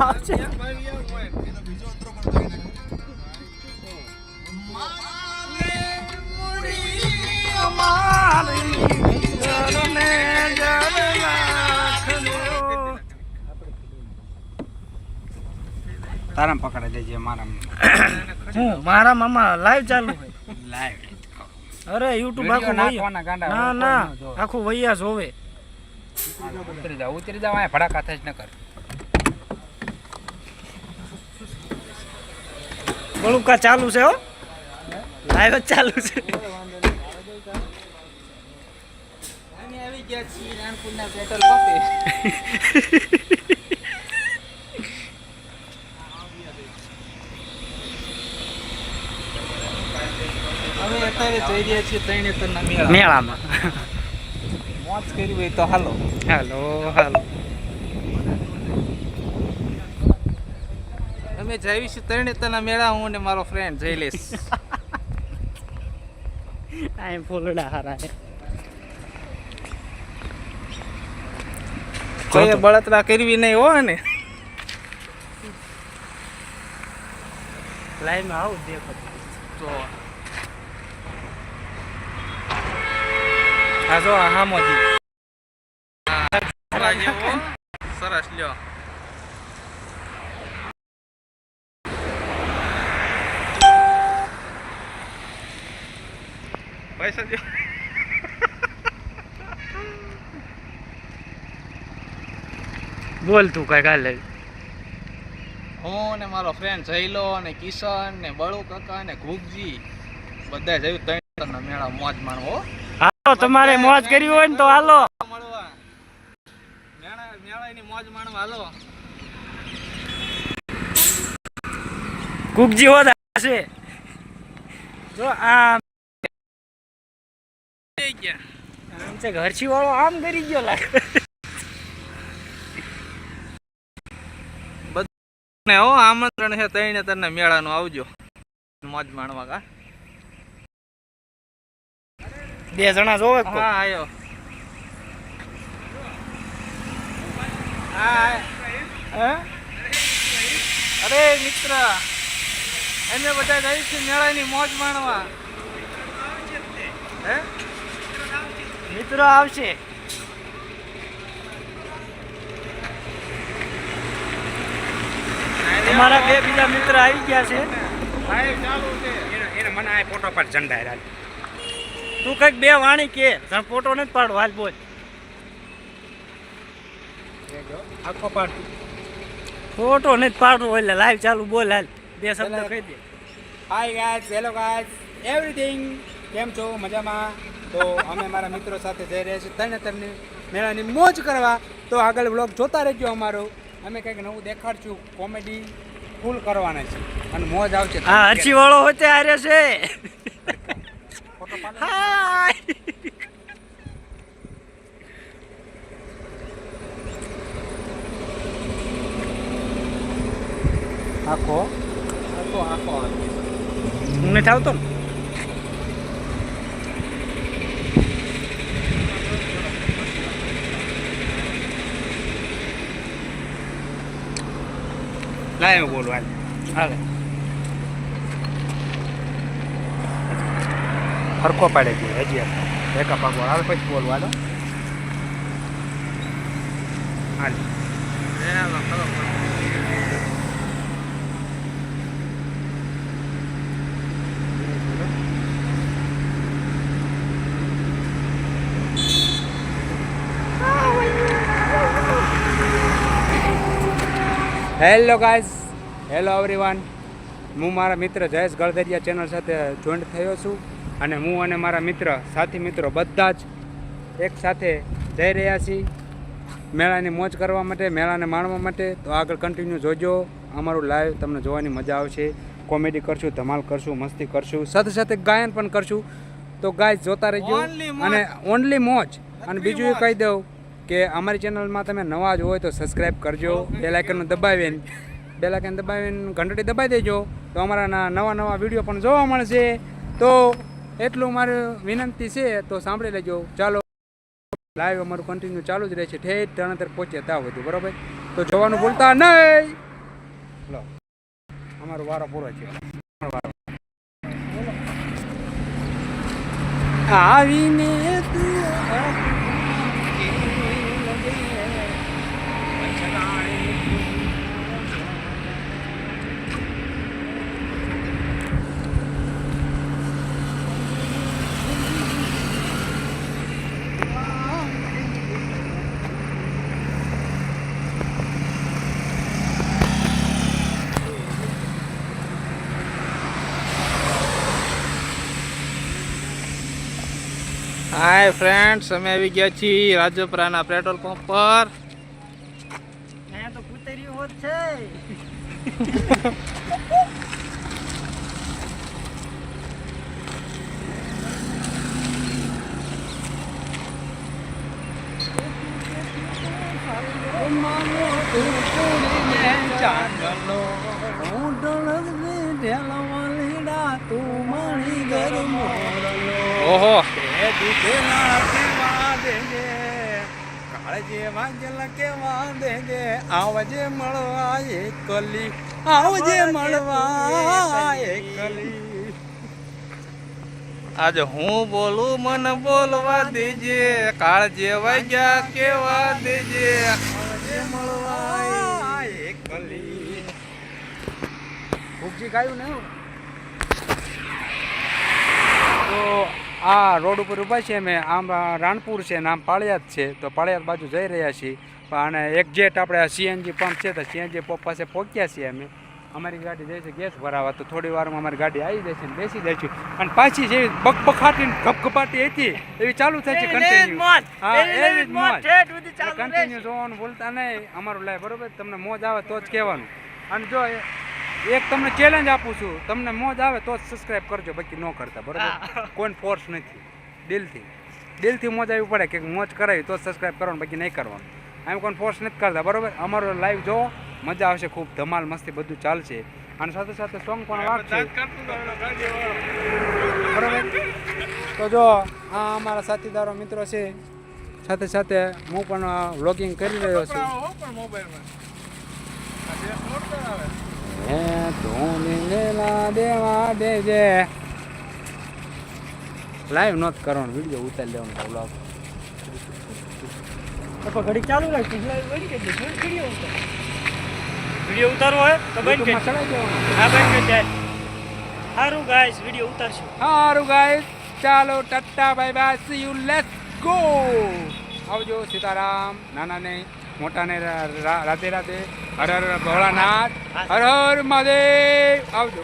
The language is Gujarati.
આવશે. તારામ પકડાઈ દેજે મારા હું મારા મામા લાઈવ ચાલુ લાઈવ અરે યુટ્યુબ આખું ના ના આખું વૈયા જોવે. ઉતરી જાવ ઉતરી જાવ અહીંયા ભડાકા થાય જ ન કર. બળુકા ચાલુ છે હો. લાઈવ જ ચાલુ છે. આવી ગયા છીએ નાનપુરના હવે અત્યારે જઈ રહ્યા છીએ ત્રણ એકરના મેળા મેળામાં. મોજ કરી હોય તો હાલો. હાલો હાલો. અમે જઈશું છીએ ત્રણ મેળા હું ને મારો ફ્રેન્ડ જઈલેશ આ ફોલડા હારા કોઈ બળતરા કરવી નહીં હો ને લાઈવમાં આવું દેખો. તો. આ જો આ હામોજી સરસ લ્યો. પૈસા દે બોલ તું કઈ કાલે હું ને મારો ફ્રેન્ડ જયલો ને કિશન ને બળુ કાકા ને ઘુગજી બધા જયું ત્રણ ના મેળા મોજ માણવો હાલો તમારે મોજ કરવી હોય ને તો હાલો મળવા મેળા મેળાની મોજ માણવા હાલો કુકજી હોદા છે જો આમ જઈ ગયા. આમ છે ઘરછી વાળો આમ કરી ગયો લાગે. ને હો આમંત્રણ છે તઈને તને મેળાનું આવજો. મોજ માણવા કા? બે જણા જોવે. હા આયો. હા હે? અરે મિત્ર અમે બધા જઈશું મેળાની મોજ માણવા. હે? મિત્રો આવશે. અમારા બે બીજા મિત્ર આવી ગયા છે. મને આ ફોટો પર ઝંડા તું કંઈક બે વાણી કે ફોટો નથી પાડો હાલ બોલ. આખો પાડ. ફોટો નથી પાડવો એટલે લાઈવ ચાલુ બોલ હાલ. બે શબ્દ કહી દે. Hi guys hello guys everything કેમ છો? મજામાં? તો અમે મારા મિત્રો સાથે જઈ રહ્યા છીએ તને તમને મેળાની મોજ કરવા. તો આગળ બ્લોગ જોતા રહેજો અમારો. અમે કંઈક નવું દેખાડશું. કોમેડી ફૂલ કરવાના છે. અને મોજ આવશે. હા હચી વાળો હોતે આરે છે. આખો. આખો આખો. નથી આવતો ને? લાઈવ બોલો હાલ. હાલે. હરખો પાડે છે, હજી એકા પાકો હાલ પછી બોલવા હાલો. હાલ. હેલો ગાઈઝ હેલો એવરીવન હું મારા મિત્ર જયેશ ગળદરિયા ચેનલ સાથે જોઈન્ટ થયો છું અને હું અને મારા મિત્ર સાથી મિત્રો બધા જ એક સાથે જઈ રહ્યા છીએ મેળાની મોજ કરવા માટે મેળાને માણવા માટે. તો આગળ કન્ટિન્યુ જોજો. અમારું લાઈવ તમને જોવાની મજા આવશે. કોમેડી કરશું ધમાલ કરશું મસ્તી કરશું. સાથે સાથે ગાયન પણ કરશું. તો ગાય જોતા રહેજો. અને ઓનલી મોજ. અને બીજું એ કહી દઉં કે અમારી ચેનલમાં તમે નવા જ હોય તો સબસ્ક્રાઈબ કરજો. બે લાઇકન દબાવીને. બે લાઇકન દબાવીને ઘંટડી દબાવી દેજો. તો અમારા નવા નવા વીડિયો પણ જોવા મળશે. તો એટલું મારું વિનંતી છે તો સાંભળી લેજો. ચાલો. લાઈવ અમારું કન્ટિન્યુ ચાલુ જ રહે છે. ઠેઠ તરણતર પહોંચે ત્યાં બધું બરાબર? તો જોવાનું ભૂલતા નહીં. લો. અમારો વારો પૂરો છે વારો. આવીને હાય ફ્રેન્ડ્સ અમે આવી ગયા છીએ રાજપરાના પેટ્રોલ પંપ પર. તો હોત છે. ઓહો. આવજે મળવા એકલી આવજે મળવા એકલી. આજે હું બોલું મને બોલવા દેજે કાળ જે વાગ્યા કેવા દેજે આવજે મળવા એકલી. ભૂખજી ખાયું ને? તો આ રોડ ઉપર ઊભા છીએ અમે. આમ રાણપુર છે ને આમ પાળિયાદ છે. તો પાળિયાદ બાજુ જઈ રહ્યા છીએ. પણ અને એક્ઝેક્ટ આપણે સીએનજી પંપ છે તો સીએનજી પંપ પાસે પહોંચ્યા છીએ અમે. અમારી ગાડી જાય છે ગેસ ભરાવા. તો થોડી વારમાં અમારી ગાડી આવી જશે ને બેસી જઈશું અને પાછી જેવી બકબખાટી ને ગપગપાટી હતી એવી ચાલુ થાય છે કન્ટિન્યુ હા એવી જ મોજ. કન્ટિન્યુ જોવાનું ભૂલતા નહીં. અમારું લાઈફ બરોબર. તમને મોજ આવે તો જ કહેવાનું. અને જો એક તમને ચેલેન્જ આપું છું. તમને મોજ આવે તો જ સબસ્ક્રાઇબ કરજો. બાકી ન કરતા બરાબર? કોઈ ફોર્સ નથી. દિલથી. દિલથી મોજ આવી પડે કે મોજ કરાવી તો સબસ્ક્રાઇબ કરવાનું બાકી નહીં કરવાનું. એમ કોઈ ફોર્સ નથી કરતા બરોબર? અમારો લાઈવ જો મજા આવશે ખૂબ. ધમાલ મસ્તી બધું ચાલશે. અને સાથે સાથે સોંગ પણ વાગશે. બરાબર? તો જો આ અમારા સાથીદારો મિત્રો છે. સાથે સાથે હું પણ વ્લોગિંગ કરી રહ્યો છું. હે ધોની લેલા દેવા દેજે. લાઈવ નોત કરવાનો વીડિયો ઉતારી લેવાનો બ્લોગ તો ઘડી ચાલુ રાખી પિછલા બંધ કરી દે વીડિયો ઉતાર. વીડિયો ઉતારવો હોય તો બંધ કરી હા બંધ કરી જાય સારું ગાઈસ વીડિયો ઉતારશું. સારું ગાઈસ ચાલો tata bye bye see you let's go આવજો સીતારામ નાના ને મોટા રાતે રાતે હર હર ભોળાનાથ હર હર મહાદેવ. આવજો.